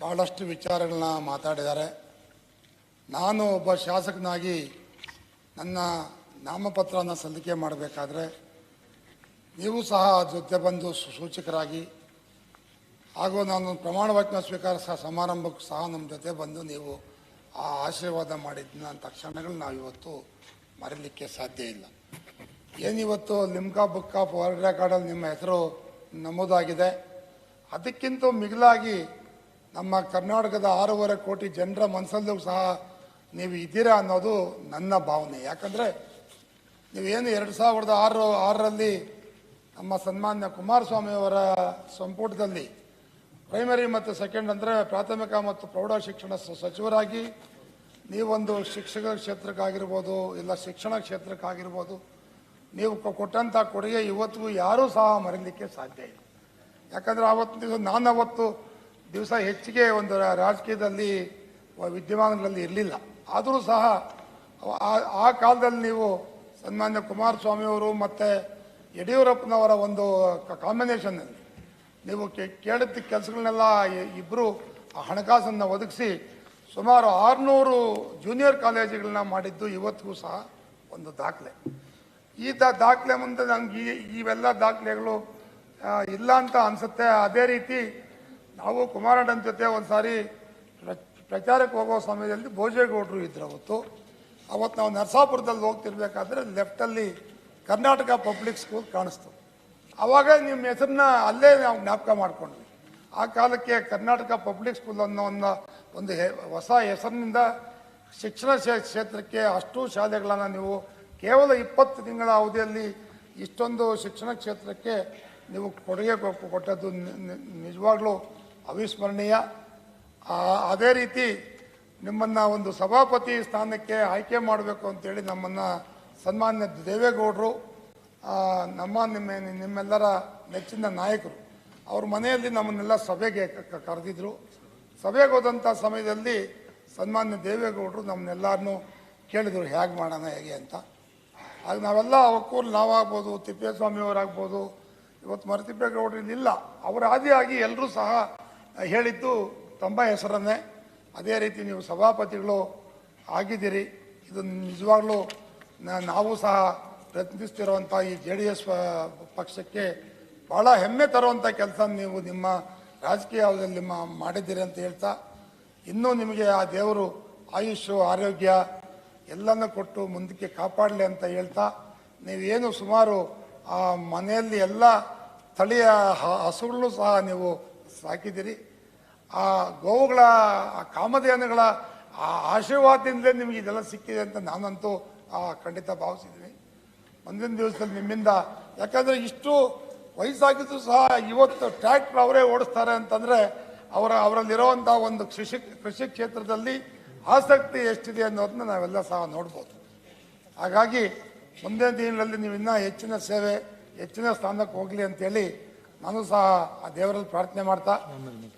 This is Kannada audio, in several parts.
ಭಾಳಷ್ಟು ವಿಚಾರಗಳನ್ನ ಮಾತಾಡಿದ್ದಾರೆ. ನಾನು ಒಬ್ಬ ಶಾಸಕನಾಗಿ ನನ್ನ ನಾಮಪತ್ರವನ್ನು ಸಲ್ಲಿಕೆ ಮಾಡಬೇಕಾದ್ರೆ ನೀವು ಸಹ ಜೊತೆ ಬಂದು ಸೂಚಕರಾಗಿ ಹಾಗೂ ನಾನು ಪ್ರಮಾಣ ವಚನ ಸ್ವೀಕಾರ ಸಹ ಸಮಾರಂಭಕ್ಕೂ ಸಹ ನಮ್ಮ ಜೊತೆ ಬಂದು ನೀವು ಆ ಆಶೀರ್ವಾದ ಮಾಡಿದ್ದ ತಕ್ಷಣಗಳು ನಾವು ಇವತ್ತು ಮರೀಲಿಕ್ಕೆ ಸಾಧ್ಯ ಇಲ್ಲ. ಏನಿವತ್ತು ಲಿಮ್ಕಾ ಬುಕ್ ಆಫ್ ವರ್ಲ್ಡ್ ರೆಕಾರ್ಡಲ್ಲಿ ನಿಮ್ಮ ಹೆಸರು ನಮೂದಾಗಿದೆ. ಅದಕ್ಕಿಂತ ಮಿಗಿಲಾಗಿ ನಮ್ಮ ಕರ್ನಾಟಕದ ಆರೂವರೆ ಕೋಟಿ ಜನರ ಮನಸ್ಸಲ್ಲೂ ಸಹ ನೀವು ಇದ್ದೀರಾ ಅನ್ನೋದು ನನ್ನ ಭಾವನೆ. ಯಾಕಂದರೆ ನೀವೇನು ಎರಡು ಸಾವಿರದ ಆರು, ಆರರಲ್ಲಿ ನಮ್ಮ ಸನ್ಮಾನ್ಯ ಕುಮಾರಸ್ವಾಮಿಯವರ ಸಂಪುಟದಲ್ಲಿ ಪ್ರೈಮರಿ ಮತ್ತು ಸೆಕೆಂಡ್ ಅಂದರೆ ಪ್ರಾಥಮಿಕ ಮತ್ತು ಪ್ರೌಢ ಶಿಕ್ಷಣ ಸಚಿವರಾಗಿ ನೀವೊಂದು ಶಿಕ್ಷಕ ಕ್ಷೇತ್ರಕ್ಕಾಗಿರ್ಬೋದು ಇಲ್ಲ ಶಿಕ್ಷಣ ಕ್ಷೇತ್ರಕ್ಕಾಗಿರ್ಬೋದು ನೀವು ಕೊಟ್ಟಂಥ ಕೊಡುಗೆ ಇವತ್ತಿಗೂ ಯಾರೂ ಸಹ ಮರೀಲಿಕ್ಕೆ ಸಾಧ್ಯ ಇಲ್ಲ. ಯಾಕಂದರೆ ಆವತ್ತು ನಾನು ಅವತ್ತು ದಿವಸ ಹೆಚ್ಚಿಗೆ ಒಂದು ರಾಜಕೀಯದಲ್ಲಿ ವಿದ್ಯಮಾನಗಳಲ್ಲಿ ಇರಲಿಲ್ಲ. ಆದರೂ ಸಹ ಆ- ಕಾಲದಲ್ಲಿ ನೀವು ಸನ್ಮಾನ್ಯ ಕುಮಾರಸ್ವಾಮಿಯವರು ಮತ್ತು ಯಡಿಯೂರಪ್ಪನವರ ಒಂದು ಕಾಂಬಿನೇಷನ್ನಲ್ಲಿ ನೀವು ಕೇಳಿದ ಕೆಲಸಗಳನ್ನೆಲ್ಲ ಇಬ್ಬರು ಹಣಕಾಸನ್ನು ಒದಗಿಸಿ ಸುಮಾರು ಆರುನೂರು ಜೂನಿಯರ್ ಕಾಲೇಜುಗಳನ್ನ ಮಾಡಿದ್ದು ಇವತ್ತಿಗೂ ಸಹ ಒಂದು ದಾಖಲೆ. ಈ ತ ದಾಖಲೆ ಮುಂದೆ ನಂಗೆ ಇವೆಲ್ಲ ದಾಖಲೆಗಳು ಇಲ್ಲ ಅಂತ ಅನಿಸುತ್ತೆ. ಅದೇ ರೀತಿ ನಾವು ಕುಮಾರಣ್ಣನ ಜೊತೆ ಒಂದು ಸಾರಿ ಪ್ರ- ಪ್ರಚಾರಕ್ಕೆ ಹೋಗೋ ಸಮಯದಲ್ಲಿ ಭೋಜೇಗೌಡರು ಇದ್ರು ಅವತ್ತು. ಅವತ್ತು ನಾವು ನರಸಾಪುರದಲ್ಲಿ ಹೋಗ್ತಿರ್ಬೇಕಾದ್ರೆ ಲೆಫ್ಟಲ್ಲಿ ಕರ್ನಾಟಕ ಪಬ್ಲಿಕ್ ಸ್ಕೂಲ್ ಕಾಣಿಸ್ತು. ಆವಾಗ ನಿಮ್ಮ ಹೆಸರನ್ನ ಅಲ್ಲೇ ನಾವು ಜ್ಞಾಪಕ ಮಾಡಿಕೊಂಡ್ವಿ. ಆ ಕಾಲಕ್ಕೆ ಕರ್ನಾಟಕ ಪಬ್ಲಿಕ್ ಸ್ಕೂಲ್ ಅನ್ನೋ ಒಂದು ಒಂದು ಹೊಸ ಹೆಸರಿನಿಂದ ಶಿಕ್ಷಣ ಕ್ಷೇತ್ರಕ್ಕೆ ಅಷ್ಟು ಶಾಲೆಗಳನ್ನು ನೀವು ಕೇವಲ ಇಪ್ಪತ್ತು ತಿಂಗಳ ಅವಧಿಯಲ್ಲಿ ಇಷ್ಟೊಂದು ಶಿಕ್ಷಣ ಕ್ಷೇತ್ರಕ್ಕೆ ನೀವು ಕೊಡುಗೆ ಕೊಟ್ಟದ್ದು ನಿಜವಾಗ್ಲೂ ಅವಿಸ್ಮರಣೀಯ. ಅದೇ ರೀತಿ ನಿಮ್ಮನ್ನು ಒಂದು ಸಭಾಪತಿ ಸ್ಥಾನಕ್ಕೆ ಆಯ್ಕೆ ಮಾಡಬೇಕು ಅಂತೇಳಿ ನಮ್ಮನ್ನು ಸನ್ಮಾನ್ಯ ದೇವೇಗೌಡರು ನಮ್ಮ ನಿಮ್ಮ, ನಿಮ್ಮೆಲ್ಲರ ನೆಚ್ಚಿನ ನಾಯಕರು, ಅವ್ರ ಮನೆಯಲ್ಲಿ ನಮ್ಮನ್ನೆಲ್ಲ ಸಭೆಗೆ ಕರೆದಿದ್ರು. ಸಭೆಗೆ ಹೋದಂಥ ಸಮಯದಲ್ಲಿ ಸನ್ಮಾನ್ಯ ದೇವೇಗೌಡರು ನಮ್ಮನ್ನೆಲ್ಲರನ್ನೂ ಕೇಳಿದರು, ಹೇಗೆ ಮಾಡೋಣ, ಹೇಗೆ ಅಂತ. ಆಗ ನಾವೆಲ್ಲ ಅವಕ್ಕೂ ನಾವಾಗ್ಬೋದು, ತಿಪ್ಪೇಸ್ವಾಮಿಯವರಾಗ್ಬೋದು. ಇವತ್ತು ಮರತಿಪ್ಪೇಗೌಡರು ಇಲ್ಲಿಲ್ಲ. ಅವರ ಆದಿಯಾಗಿ ಎಲ್ಲರೂ ಸಹ ಹೇಳಿದ್ದು ತಮ್ಮ ಹೆಸರನ್ನೇ. ಅದೇ ರೀತಿ ನೀವು ಸಭಾಪತಿಗಳು ಆಗಿದ್ದೀರಿ. ಇದು ನಿಜವಾಗ್ಲೂ ನಾವು ಸಹ ಪ್ರಯತ್ನಿಸ್ತಿರುವಂಥ ಈ ಜೆ ಡಿ ಎಸ್ ಪಕ್ಷಕ್ಕೆ ಭಾಳ ಹೆಮ್ಮೆ ತರುವಂಥ ಕೆಲಸ ನೀವು ನಿಮ್ಮ ರಾಜಕೀಯ ಅವಧಿಯಲ್ಲಿ ನಿಮ್ಮ ಮಾಡಿದ್ದೀರಿ ಅಂತ ಹೇಳ್ತಾ, ಇನ್ನೂ ನಿಮಗೆ ಆ ದೇವರು ಆಯುಷು, ಆರೋಗ್ಯ ಎಲ್ಲನೂ ಕೊಟ್ಟು ಮುಂದಕ್ಕೆ ಕಾಪಾಡಲಿ ಅಂತ ಹೇಳ್ತಾ, ನೀವೇನು ಸುಮಾರು ಆ ಮನೆಯಲ್ಲಿ ಎಲ್ಲ ಸ್ಥಳೀಯ ಹಸುಗಳನ್ನು ಸಹ ನೀವು ಸಾಕಿದ್ದೀರಿ. ಆ ಗೋವುಗಳ, ಆ ಕಾಮಧೇನುಗಳ, ಆ ಆಶೀರ್ವಾದದಿಂದಲೇ ನಿಮಗೆ ಇದೆಲ್ಲ ಸಿಕ್ಕಿದೆ ಅಂತ ನಾನಂತೂ ಖಂಡಿತ ಭಾವಿಸಿದ್ದೀನಿ. ಮುಂದಿನ ದಿವಸದಲ್ಲಿ ನಿಮ್ಮಿಂದ, ಯಾಕಂದರೆ ಇಷ್ಟು ವಯಸ್ಸಾಗಿದ್ದು ಸಹ ಇವತ್ತು ಟ್ರ್ಯಾಕ್ಟರ್ ಅವರೇ ಓಡಿಸ್ತಾರೆ ಅಂತಂದರೆ ಅವರ ಅವರಲ್ಲಿರುವಂಥ ಒಂದು ಕೃಷಿ ಕೃಷಿ ಕ್ಷೇತ್ರದಲ್ಲಿ ಆಸಕ್ತಿ ಎಷ್ಟಿದೆ ಅನ್ನೋದನ್ನ ನಾವೆಲ್ಲ ಸಹ ನೋಡ್ಬೋದು. ಹಾಗಾಗಿ ಮುಂದಿನ ದಿನಗಳಲ್ಲಿ ನೀವು ಇನ್ನೂ ಹೆಚ್ಚಿನ ಸೇವೆ, ಹೆಚ್ಚಿನ ಸ್ಥಾನಕ್ಕೆ ಹೋಗಲಿ ಅಂತೇಳಿ ನಾನು ಸಹ ಆ ದೇವರಲ್ಲಿ ಪ್ರಾರ್ಥನೆ ಮಾಡ್ತಾ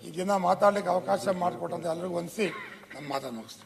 ಈ ದಿನ ಮಾತಾಡ್ಲಿಕ್ಕೆ ಅವಕಾಶ ಮಾಡಿಕೊಟ್ಟಂತ ಎಲ್ಲರಿಗೂ ಹೊಂದಿಸಿ ನಮ್ಮ ಮಾತನ್ನು ಮುಗಿಸ್ತೀನಿ.